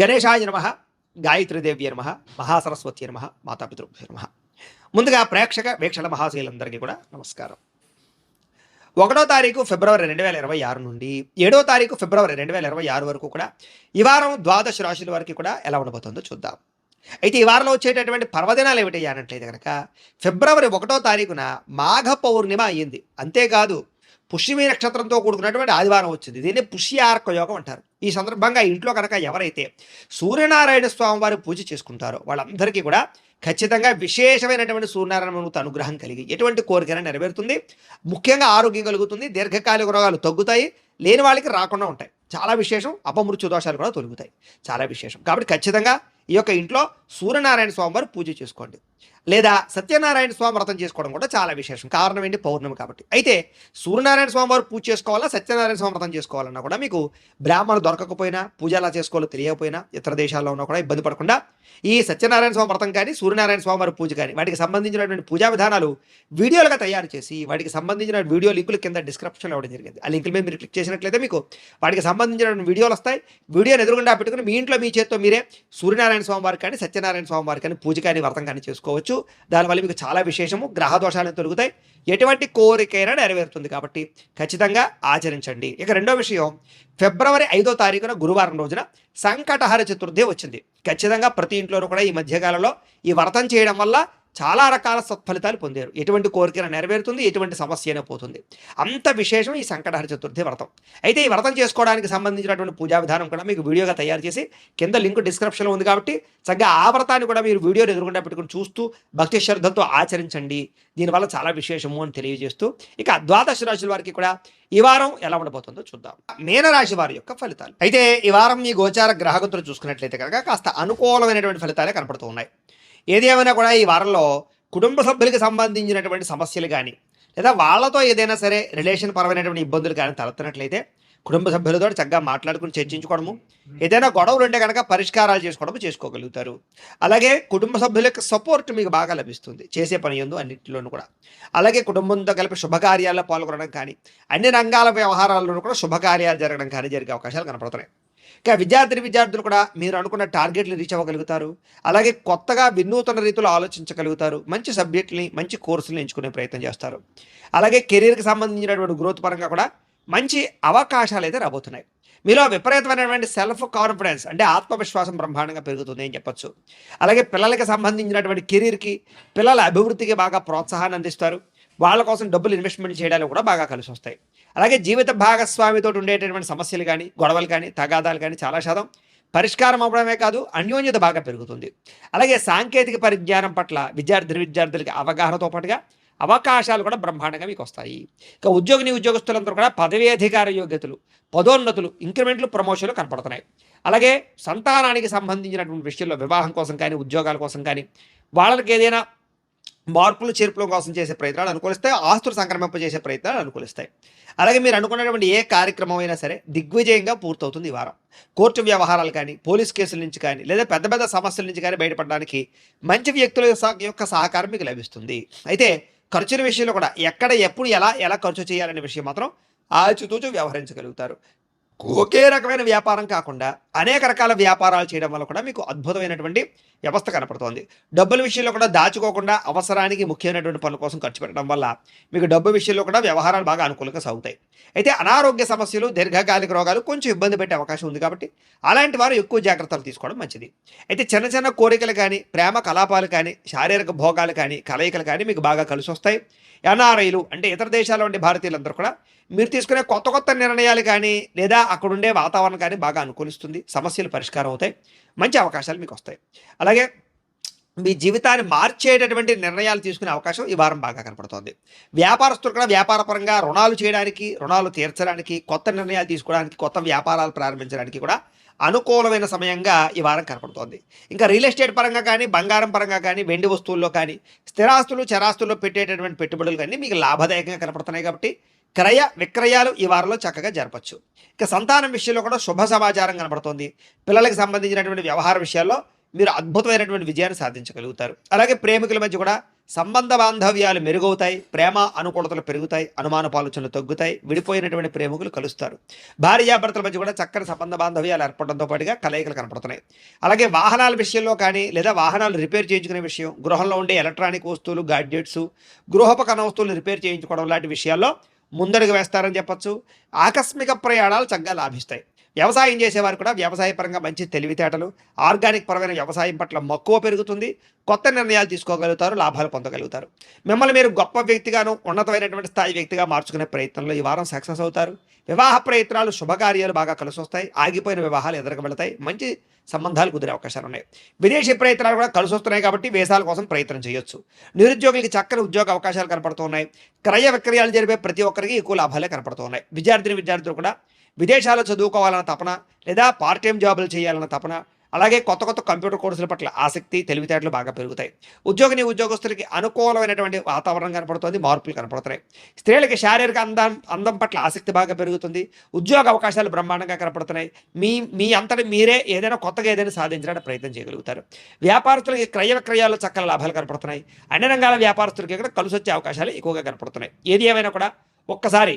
గణేశాయ నమ గాయత్రీదేవి నమ మహాసరస్వతి నమ మాతాపితృభ్య నమ. ముందుగా ప్రేక్షక వీక్షణ మహాశీలందరికీ కూడా నమస్కారం. ఒకటో తారీఖు ఫిబ్రవరి రెండు వేల ఇరవై ఆరు నుండి ఏడో తారీఖు ఫిబ్రవరి రెండు వేల ఇరవై ఆరు వరకు కూడా ఈ వారం ద్వాదశ రాశుల వరకు కూడా ఎలా ఉండబోతుందో చూద్దాం. అయితే ఈ వారంలో వచ్చేటటువంటి పర్వదినాలు ఏమిటి అన్నట్లయితే కనుక ఫిబ్రవరి ఒకటో తారీఖున మాఘ పౌర్ణిమ అయ్యింది అంతేకాదు పుష్యమి నక్షత్రంతో కూడుకున్నటువంటి ఆదివారం వచ్చింది. దీన్ని పుష్యార్క యోగం అంటారు. ఈ సందర్భంగా ఇంట్లో కనుక ఎవరైతే సూర్యనారాయణ స్వామి వారి పూజ చేసుకుంటారో వాళ్ళందరికీ కూడా ఖచ్చితంగా విశేషమైనటువంటి సూర్యనారాయణ అనుగ్రహం కలిగి ఎటువంటి కోరికైనా నెరవేరుతుంది. ముఖ్యంగా ఆరోగ్యం కలుగుతుంది. దీర్ఘకాలిక రోగాలు తగ్గుతాయి. లేని వాళ్ళకి రాకుండా ఉంటాయి. చాలా విశేషం. అపమృత్యు దోషాలు కూడా తొలుగుతాయి. చాలా విశేషం. కాబట్టి ఖచ్చితంగా ఈ యొక్క ఇంట్లో సూర్యనారాయణ స్వామివారు పూజ చేసుకోండి. లేదా సత్యనారాయణ స్వామి వ్రతం చేసుకోవడం కూడా చాలా విశేషం. కారణం ఏంటి? పౌర్ణమి కాబట్టి. అయితే సూర్యనారాయణ స్వామి వారు పూజ చేసుకోవాలా? సత్యనారాయణ స్వామి వ్రతం చేసుకోవాలన్నా కూడా మీకు బ్రాహ్మణులు దొరకకపోయినా పూజ ఎలా చేసుకోవాలో తెలియకపోయినా ఇతర దేశాల్లో ఉన్నా కూడా ఇబ్బంది పడకుండా ఈ సత్యనారాయణ స్వామి వ్రతం కానీ సూర్యనారాయణ స్వామి వారి పూజ కానీ వాటికి సంబంధించినటువంటి పూజా విధానాలు వీడియోలుగా తయారు చేసి వాటికి సంబంధించిన వీడియో లింకులు కింద డిస్క్రిప్షన్లో ఇవ్వడం జరిగింది. ఆ లింకుల మీద మీరు క్లిక్ చేసినట్లయితే మీకు వాటికి సంబంధించిన వీడియోలు వస్తాయి. వీడియోని ఎదురుగుండా పెట్టుకుని మీ ఇంట్లో మీ చేత్తో మీరే సూర్యనారాయణ స్వామి వారికి కానీ సత్యనారాయణ స్వామి వారికి కానీ పూజ కానీ వ్రతం కానీ చేసుకోవాలి చేసుకోవచ్చు. దానివల్ల మీకు చాలా విశేషము. గ్రహ దోషాలను తొలుగుతాయి. ఎటువంటి కోరికైనా నెరవేరుతుంది కాబట్టి ఖచ్చితంగా ఆచరించండి. ఇక రెండో విషయం ఫిబ్రవరి ఐదో తారీఖున గురువారం రోజున సంకటహర చతుర్థి వచ్చింది. ఖచ్చితంగా ప్రతి ఇంట్లోనూ కూడా ఈ మధ్యకాలంలో ఈ వ్రతం చేయడం వల్ల చాలా రకాల సత్ఫలితాలు పొందారు. ఎటువంటి కోరికన నెరవేరుతుంది ఎటువంటి సమస్య అయినా పోతుంది. అంత విశేషం ఈ సంకటహర చతుర్థి వ్రతం. అయితే ఈ వ్రతం చేసుకోవడానికి సంబంధించినటువంటి పూజా విధానం కూడా మీకు వీడియోగా తయారు చేసి కింద లింక్ డిస్క్రిప్షన్లో ఉంది కాబట్టి చక్కగా ఆ వ్రతాన్ని కూడా మీరు వీడియోని ఎదురుకుండా పెట్టుకుని చూస్తూ భక్తి శ్రద్ధలతో ఆచరించండి. దీనివల్ల చాలా విశేషము అని తెలియజేస్తూ ఇక ద్వాదశ రాశుల వారికి కూడా ఈ వారం ఎలా ఉండబోతుందో చూద్దాం. మీనరాశి వారి యొక్క ఫలితాలు. అయితే ఈ వారం మీ గోచార గ్రహగతులు చూసుకున్నట్లయితే కనుక కాస్త అనుకూలమైనటువంటి ఫలితాలే కనపడుతూ ఉన్నాయి. ఏది ఏమైనా కూడా ఈ వారంలో కుటుంబ సభ్యులకి సంబంధించినటువంటి సమస్యలు కానీ లేదా వాళ్ళతో ఏదైనా సరే రిలేషన్ పరమైనటువంటి ఇబ్బందులు కానీ తలెత్తినట్లయితే కుటుంబ సభ్యులతో చక్కగా మాట్లాడుకుని చర్చించుకోవడము ఏదైనా గొడవలు ఉంటే కనుక పరిష్కారాలు చేసుకోవడము చేసుకోగలుగుతారు. అలాగే కుటుంబ సభ్యుల యొక్క సపోర్ట్ మీకు బాగా లభిస్తుంది చేసే పని ఎందు అన్నింటిలోనూ కూడా. అలాగే కుటుంబంతో కలిపి శుభకార్యాల్లో పాల్గొనడం కానీ అన్ని రంగాల వ్యవహారాల్లోనూ కూడా శుభకార్యాలు జరగడం కానీ జరిగే అవకాశాలు కనపడుతున్నాయి. ఇంకా విద్యార్థిని విద్యార్థులు కూడా మీరు అనుకున్న టార్గెట్లు రీచ్ అవ్వగలుగుతారు. అలాగే కొత్తగా వినూతన రీతిలో ఆలోచించగలుగుతారు. మంచి సబ్జెక్టుని మంచి కోర్సులు ఎంచుకునే ప్రయత్నం చేస్తారు. అలాగే కెరీర్కి సంబంధించినటువంటి గ్రోత్ పరంగా కూడా మంచి అవకాశాలు అయితే రాబోతున్నాయి. మీలో విపరీతమైనటువంటి సెల్ఫ్ కాన్ఫిడెన్స్ అంటే ఆత్మవిశ్వాసం బ్రహ్మాండంగా పెరుగుతుంది అని చెప్పొచ్చు. అలాగే పిల్లలకి సంబంధించినటువంటి కెరీర్కి పిల్లల అభివృద్ధికి బాగా ప్రోత్సాహాన్ని అందిస్తారు. వాళ్ళ కోసం డబ్బులు ఇన్వెస్ట్మెంట్ చేయడానికి కూడా బాగా కలిసి వస్తాయి అలాగే జీవిత భాగస్వామితో ఉండేటటువంటి సమస్యలు కానీ గొడవలు కానీ తగాదాలు కానీ చాలా శాతం పరిష్కారం అవ్వడమే కాదు అన్యోన్యత బాగా పెరుగుతుంది. అలాగే సాంకేతిక పరిజ్ఞానం పట్ల విద్యార్థి విద్యార్థులకి అవగాహనతో పాటుగా అవకాశాలు కూడా బ్రహ్మాండంగా మీకు వస్తాయి. ఇక ఉద్యోగిని ఉద్యోగస్తులందరూ కూడా పదవీ అధికార యోగ్యతలు పదోన్నతులు ఇంక్రిమెంట్లు ప్రమోషన్లు కనపడుతున్నాయి. అలాగే సంతానానికి సంబంధించినటువంటి విషయంలో వివాహం కోసం కానీ ఉద్యోగాల కోసం కానీ వాళ్ళకి ఏదైనా మార్పులు చేర్పుల కోసం చేసే ప్రయత్నాలు అనుకూలిస్తాయి ఆస్తులు సంక్రమింపజేసే ప్రయత్నాలు అనుకూలిస్తాయి. అలాగే మీరు అనుకున్నటువంటి ఏ కార్యక్రమం అయినా సరే దిగ్విజయంగా పూర్తవుతుంది ఈ వారం. కోర్టు వ్యవహారాలు కానీ పోలీస్ కేసుల నుంచి కానీ లేదా పెద్ద పెద్ద సమస్యల నుంచి కానీ బయటపడడానికి మంచి వ్యక్తుల యొక్క సహకారం మీకు లభిస్తుంది. అయితే ఖర్చుల విషయంలో కూడా ఎక్కడ ఎప్పుడు ఎలా ఎలా ఖర్చు చేయాలనే విషయం మాత్రం ఆచితూచు వ్యవహరించగలుగుతారు. ఒకే రకమైన వ్యాపారం కాకుండా అనేక రకాల వ్యాపారాలు చేయడం వల్ల కూడా మీకు అద్భుతమైనటువంటి వ్యవస్థ కనపడుతోంది. డబ్బుల విషయంలో కూడా దాచుకోకుండా అవసరానికి ముఖ్యమైనటువంటి పనుల కోసం ఖర్చు పెట్టడం వల్ల మీకు డబ్బు విషయంలో కూడా వ్యవహారాలు బాగా అనుకూలంగా సాగుతాయి. అయితే అనారోగ్య సమస్యలు దీర్ఘకాలిక రోగాలు కొంచెం ఇబ్బంది పెట్టే అవకాశం ఉంది కాబట్టి అలాంటి వారు ఎక్కువ జాగ్రత్తలు తీసుకోవడం మంచిది. అయితే చిన్న చిన్న కోరికలు కానీ ప్రేమ కలాపాలు కానీ శారీరక భోగాలు కానీ కలయికలు కానీ మీకు బాగా కలిసి వస్తాయి ఎన్ఆర్ఐలు అంటే ఇతర దేశాల వంటి భారతీయులందరూ కూడా మీరు తీసుకునే కొత్త కొత్త నిర్ణయాలు కానీ లేదా అక్కడుండే వాతావరణం కానీ బాగా అనుకూలిస్తుంది. సమస్యలు పరిష్కారం అవుతాయి. మంచి అవకాశాలు మీకు వస్తాయి. అలాగే మీ జీవితాన్ని మార్చేటటువంటి నిర్ణయాలు తీసుకునే అవకాశం ఈ వారం బాగా కనపడుతోంది. వ్యాపారస్తులు కూడా వ్యాపారపరంగా రుణాలు చేయడానికి రుణాలు తీర్చడానికి కొత్త నిర్ణయాలు తీసుకోవడానికి కొత్త వ్యాపారాలు ప్రారంభించడానికి కూడా అనుకూలమైన సమయంగా ఈ వారం కనపడుతోంది. ఇంకా రియల్ ఎస్టేట్ పరంగా కానీ బంగారం పరంగా కానీ వెండి వస్తువుల్లో కానీ స్థిరాస్తులు చరాస్తుల్లో పెట్టేటటువంటి పెట్టుబడులు కానీ మీకు లాభదాయకంగా కనపడుతున్నాయి కాబట్టి క్రయ విక్రయాలు ఈ వారంలో చక్కగా జరపచ్చు. ఇక సంతానం విషయంలో కూడా శుభ సమాచారం కనబడుతోంది. పిల్లలకు సంబంధించినటువంటి వ్యవహార విషయాల్లో మీరు అద్భుతమైనటువంటి విజయాన్ని సాధించగలుగుతారు. అలాగే ప్రేమికుల మధ్య కూడా సంబంధ బాంధవ్యాలు మెరుగవుతాయి. ప్రేమ అనుకూలతలు పెరుగుతాయి. అనుమాన పాలోచనలు తగ్గుతాయి. విడిపోయినటువంటి ప్రేమికులు కలుస్తారు. భార్యాభర్తల మధ్య కూడా చక్కని సంబంధ బాంధవ్యాలు ఏర్పడడంతో పాటుగా కలయికలు కనపడుతున్నాయి. అలాగే వాహనాల విషయంలో కానీ లేదా వాహనాలు రిపేర్ చేయించుకునే విషయం గృహంలో ఉండే ఎలక్ట్రానిక్ వస్తువులు గాడ్జెట్స్ గృహోపకరణ వస్తువులు రిపేర్ చేయించుకోవడం లాంటి విషయాల్లో ముందడుగు వేస్తారని చెప్పొచ్చు. ఆకస్మిక ప్రయాణాలు చక్కగా లాభిస్తాయి. వ్యవసాయం చేసేవారు కూడా వ్యవసాయ పరంగా మంచి తెలివితేటలు ఆర్గానిక్ పరమైన వ్యవసాయం పట్ల మక్కువ పెరుగుతుంది కొత్త నిర్ణయాలు తీసుకోగలుగుతారు లాభాలు పొందగలుగుతారు. మిమ్మల్ని మీరు గొప్ప వ్యక్తిగాను ఉన్నతమైనటువంటి స్థాయి వ్యక్తిగా మార్చుకునే ప్రయత్నంలో ఈ వారం సక్సెస్ అవుతారు. వివాహ ప్రయత్నాలు శుభకార్యాలు బాగా కలిసి వస్తాయి ఆగిపోయిన వివాహాలు ఎదురుకు మంచి సంబంధాలు కుదిరే అవకాశాలు ఉన్నాయి. విదేశీ ప్రయత్నాలు కూడా కలిసి వస్తున్నాయి కాబట్టి వేసాల కోసం ప్రయత్నం చేయొచ్చు. నిరుద్యోగులకి చక్కని ఉద్యోగ అవకాశాలు కనపడుతున్నాయి. క్రయ విక్రయాలు జరిపే ప్రతి ఒక్కరికి ఎక్కువ లాభాలే కనపడుతున్నాయి. విద్యార్థిని విద్యార్థులు కూడా విదేశాల్లో చదువుకోవాలన్న తపన లేదా పార్ట్ టైం జాబులు చేయాలన్న తపన అలాగే కొత్త కొత్త కంప్యూటర్ కోర్సుల పట్ల ఆసక్తి తెలివితేటలు బాగా పెరుగుతాయి. ఉద్యోగిని ఉద్యోగస్తులకి అనుకూలమైనటువంటి వాతావరణం కనపడుతుంది మార్పులు కనపడుతున్నాయి. స్త్రీలకి శారీరక అందం అందం పట్ల ఆసక్తి బాగా పెరుగుతుంది. ఉద్యోగ అవకాశాలు బ్రహ్మాండంగా కనపడుతున్నాయి. మీ మీ అంతటి మీరే ఏదైనా కొత్తగా ఏదైనా సాధించడానికి ప్రయత్నం చేయగలుగుతారు. వ్యాపారస్తులకి క్రయ విక్రయాల్లో చక్కల లాభాలు కనపడుతున్నాయి. అన్ని రంగాల వ్యాపారస్తులకి కూడా కలిసి వచ్చే అవకాశాలు ఎక్కువగా కనపడుతున్నాయి. ఏది ఏమైనా కూడా ఒక్కసారి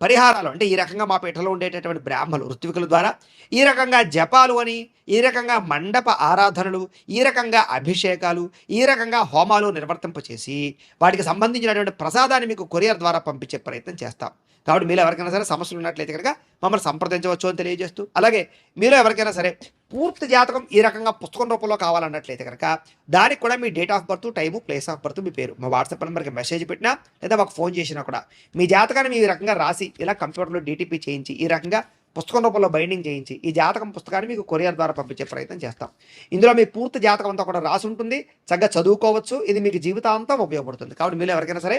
పరిహారాలు అంటే ఈ రకంగా మా పీఠలో ఉండేటటువంటి బ్రాహ్మణులు ఋత్వికుల ద్వారా ఈ రకంగా జపాలు అని ఈ రకంగా మండప ఆరాధనలు ఈ రకంగా అభిషేకాలు ఈ రకంగా హోమాలు నిర్వర్తింపచేసి వాటికి సంబంధించినటువంటి ప్రసాదాన్ని మీకు కొరియర్ ద్వారా పంపించే ప్రయత్నం చేస్తాం. కాబట్టి మీలో ఎవరికైనా సరే సమస్యలు ఉన్నట్లయితే కనుక మమ్మల్ని సంప్రదించవచ్చు అని తెలియజేస్తూ అలాగే మీలో ఎవరికైనా సరే పూర్తి జాతకం ఈ రకంగా పుస్తకం రూపంలో కావాలన్నట్లయితే కనుక దానికి కూడా మీ date of birth time place of birth మీ పేరు. మా వాట్సాప్ నెంబర్కి మెసేజ్ పెట్టినా లేదా మాకు ఫోన్ చేసినా కూడా మీ జాతకాన్ని మీ ఈ రకంగా రాసి ఇలా కంప్యూటర్లో డీటీపీ చేయించి ఈ రకంగా పుస్తకం రూపంలో బైండింగ్ చేయించి ఈ జాతకం పుస్తకాన్ని మీకు కొరియర్ ద్వారా పంపించే ప్రయత్నం చేస్తాం. ఇందులో మీ పూర్తి జాతకం అంతా కూడా రాసి ఉంటుంది. చక్కగా చదువుకోవచ్చు. ఇది మీకు జీవితాంతం ఉపయోగపడుతుంది. కాబట్టి మీరు ఎవరికైనా సరే